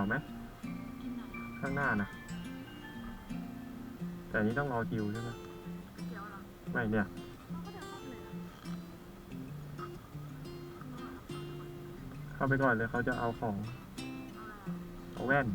เอาไหมข้างหน้านะ แต่อันนี้ต้องรอคิวใช่ไหมไม่เนี่ย เข้าไปก่อนเลยเขาจะเอาของเอาแว่น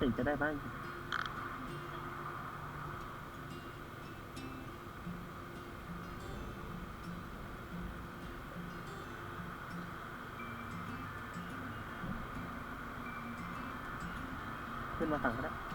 ติจะได้บ้างขึ้นมาฝั่งก็ได้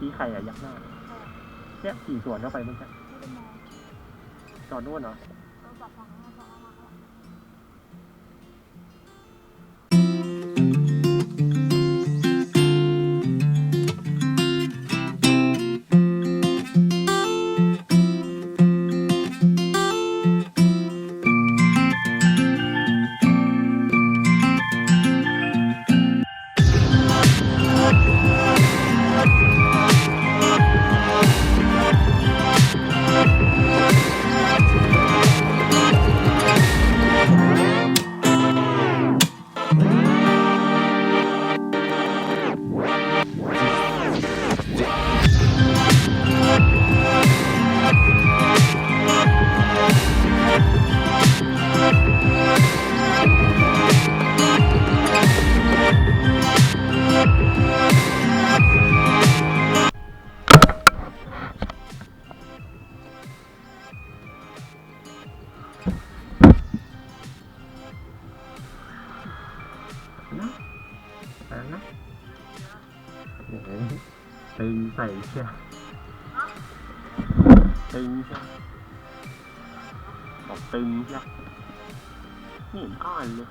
กี้ใครอะยักหน้า เนี่ยขี่สวนเข้าไปเมื่อกี้ไม่ได้มองจอดนู่นเหรอเออบอกฟัง ตึงใส่เชียตึงเชียบอกตึงเชียไม่เห็นอ่อนเลย